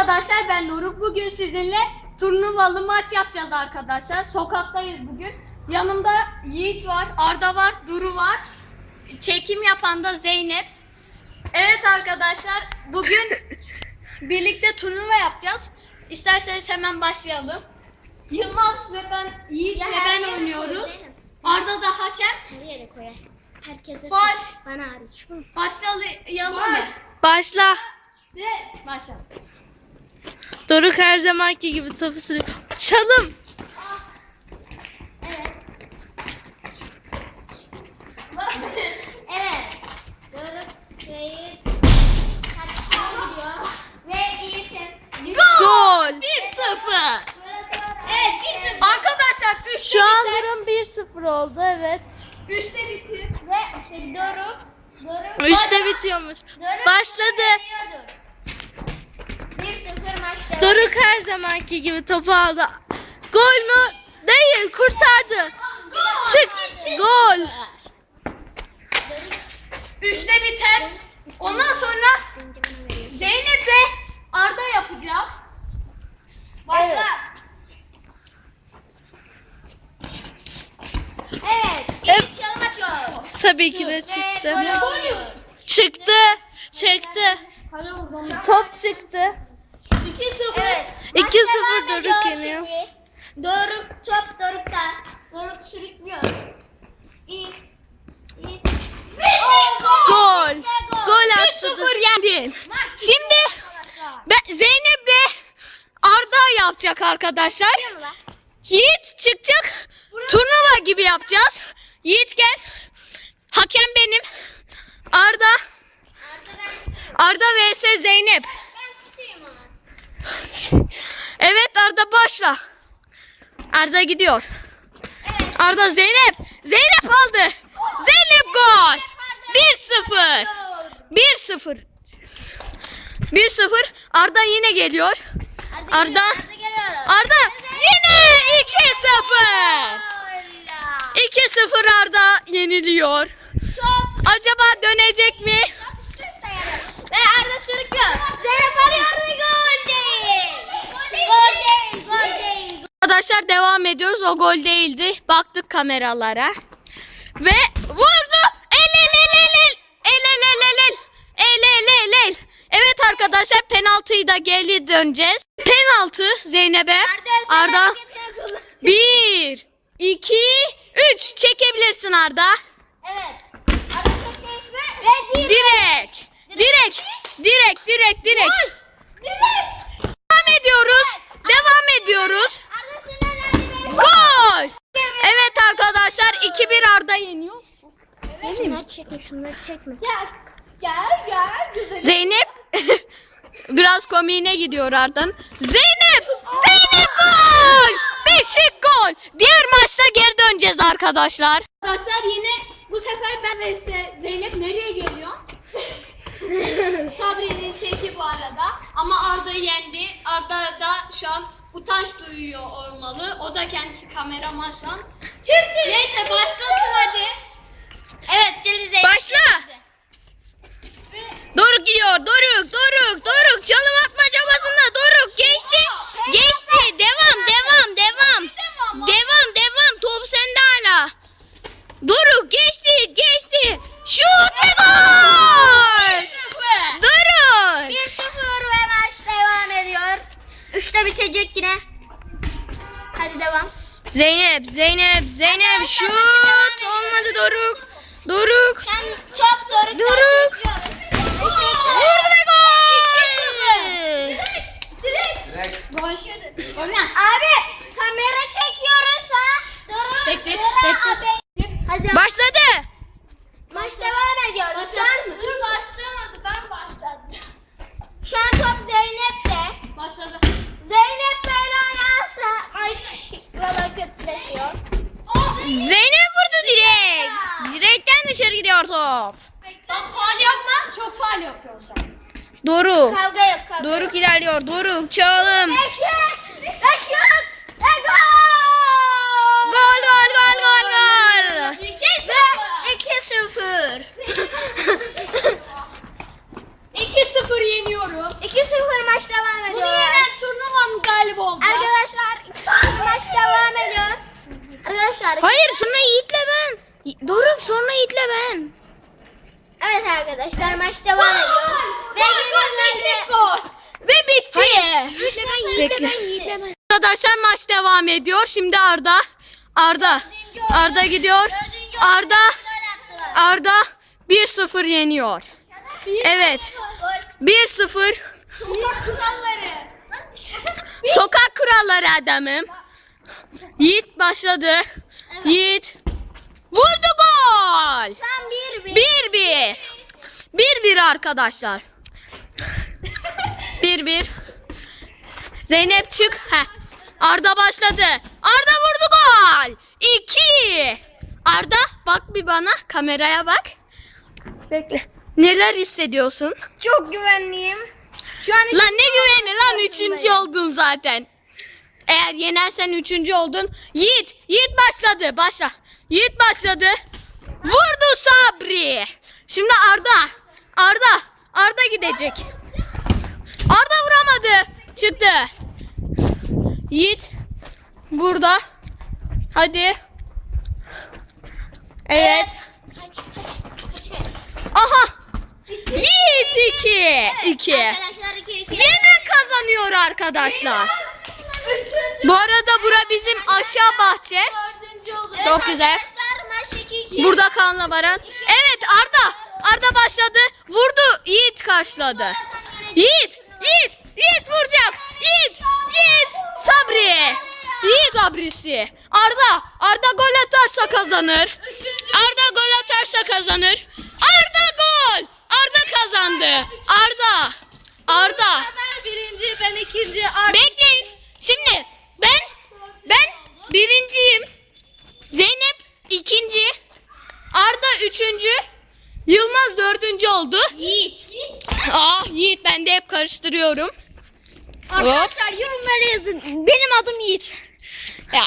arkadaşlar ben Doruk. Bugün sizinle turnuvalı maç yapacağız arkadaşlar. Sokaktayız bugün. Yanımda Yiğit var, Arda var, Duru var. Çekim yapan da Zeynep. Evet arkadaşlar bugün birlikte turnuva yapacağız. İsterseniz hemen başlayalım. Yılmaz ve ben, Yiğit Ya ve ben oynuyoruz. Arda da hakem. Her yere koyar. Herkese Baş. Bana hariç. Başlayalım mı? Başla. De, başla. Doruk her zamanki gibi topu sürüyor. Çalım. Evet. evet. Doruk Bey'in kaçışına gidiyor. Ve Yiğit'in. Gol. 1-0. Evet bir sıfır. Arkadaşlar 3'te Şu an durum 1-0 oldu evet. 3'te bitir. Ve Doruk. Doruk. 3'te bitiyormuş. Doruk Başladı. yeniyordur. Bir sıfır maçta. Doruk her zamanki gibi topu aldı. Gol mü? Değil kurtardı. Çık. Gol. 3'te biter. Ondan sonra. Zeynep ve Arda yapacak. Başla. Evet. Evet. Atıyor. Tabii ki de çıktı. Çıktı. Çıktı. Top çıktı. 2-0. Evet. 2-0 maç devam Doruk yeniyor. Doruk top Doruk'ta. Doruk sürüklüyor. İyi. İyi. Gol. Gol 3-0 attı. yendin. Şimdi ben Zeynep'le Arda yapacak arkadaşlar. Yiğit çıkacak. Turnuva gibi yapacağız. Yiğit gel. Hakem benim. Arda. Arda vs Zeynep. Evet Arda başla. Arda gidiyor. Arda Zeynep. Zeynep aldı. Zeynep gol. 1-0. 1-0. 1-0. Arda yine geliyor. Arda. Arda yine 2-0. 2-0 Arda yeniliyor. Acaba dönecek mi? Ve Arda sürüklüyor. Zeynep arıyor ve gol değil. Gol değil. Gol değil. Arkadaşlar devam ediyoruz. O gol değildi. Baktık kameralara. Ve vurdu. El el el el el. El el el el el. El el el el. Evet arkadaşlar penaltıyı da geri döneceğiz. Penaltı Zeynep'e. Arda. Bir, iki, üç. Çekebilirsin Arda. Evet. Ve. Direkt. Direkt, direkt, direkt. Devam ediyoruz. Devam ediyoruz. Gol. Evet arkadaşlar 2-1 Arda yeniyor. Şunları çekme, şunları çekme. Gel, gel, gel. Zeynep biraz komiğine gidiyor Arda'nın. Zeynep! Zeynep gol! Beşik gol! Diğer maçta geri döneceğiz arkadaşlar. Arkadaşlar yine bu sefer ben ve Zeynep nereye geliyor? Sabri'nin teki bu arada. Ama Arda yendi. Arda da şu an utanç duyuyor olmalı. O da kendisi kameraman şu an. Neyse başlatın hadi. Evet, geldi Zeynep. Başla. Doruk gidiyor. Doruk, Doruk, Doruk. Çalım atma çabasında. Doruk geçti. Geçti. Devam, devam, devam. Devam, devam. Top sende hala. Doruk geçti, geçti. Şut ve gol. Doruk. 1-0 ve maç devam ediyor. Üçte bitecek yine. Hadi devam. Zeynep, Zeynep, Zeynep. Şut. Olmadı Doruk. Doruk. Sen çok doğru Doruk. Vurdu ve gol. Direkt. Gol. Abi kamera çekiyoruz ha. Doruk. Beklet, Doruk beklet. abi. Hadi. Başladı. Maç devam ediyor. An, Dur başlamadı ben başladım. şu an top Zeynep'te. Başladı. Zeynep böyle oynarsa ay valla kötüleşiyor. Zeynep. Hemen içeri gidiyor top. Çok faal yapma. Çok faal yapıyorsun sen. Doruk. Kavga yok kavga Doruk yok. ilerliyor. Doruk çalım. Eşek. Eşek. Ego. Gol gol gol gol gol. 2-0. 2-0 yeniyorum. 2-0 maç devam ediyor. Bunu yenen turnuvanın galibi oldu. Arkadaşlar maç devam ediyor. Arkadaşlar. Hayır şunu iyi Doruk sonra itle ben. Evet arkadaşlar maç devam ediyor. Ve yenilmeli. gol. Ve bitti. Hayır. Yiğit'le ben, Arkadaşlar maç devam ediyor. Şimdi Arda. Arda. Arda gidiyor. Arda. Arda 1-0 yeniyor. Evet. 1-0. Sokak kuralları. Sokak kuralları adamım. Yiğit başladı. Yiğit. Vurdu gol. Tam bir bir. 1-1. 1-1 arkadaşlar. 1-1. Zeynep çık. Heh. Arda başladı. Arda vurdu gol. 2. Arda bak bir bana. Kameraya bak. Bekle. Neler hissediyorsun? Çok güvenliyim. Şu an Lan ne güveni lan üçüncü oldun zaten. Eğer yenersen üçüncü oldun. Yiğit, Yiğit başladı. Başla. Yiğit başladı. Vurdu Sabri. Şimdi Arda. Arda. Arda gidecek. Arda vuramadı. Çıktı. Yiğit. Burada. Hadi. Evet. Kaç kaç kaç. Aha. Yiğit 2. 2. Arkadaşlar 2 2. Yine kazanıyor arkadaşlar. Bu arada bura bizim aşağı bahçe. Oldu. Çok güzel. Arkadaşlar maç 2 2. Burada Kaan'la Baran. Evet Arda. Arda başladı. Vurdu. Yiğit karşıladı. Yiğit. Yiğit. Yiğit vuracak. Yiğit. Yiğit. Sabri. Yiğit abrisi. Arda. Arda gol atarsa kazanır. Arda gol atarsa kazanır. Arda gol. Arda kazandı. Arda. Arda. Ben birinci ben ikinci. Bekleyin. Şimdi ben ben birinciyim. Zeynep ikinci. Arda üçüncü. Dördüncü oldu. Yiğit. Ah Yiğit ben de hep karıştırıyorum. Arkadaşlar yorumlara yazın. Benim adım Yiğit. Ya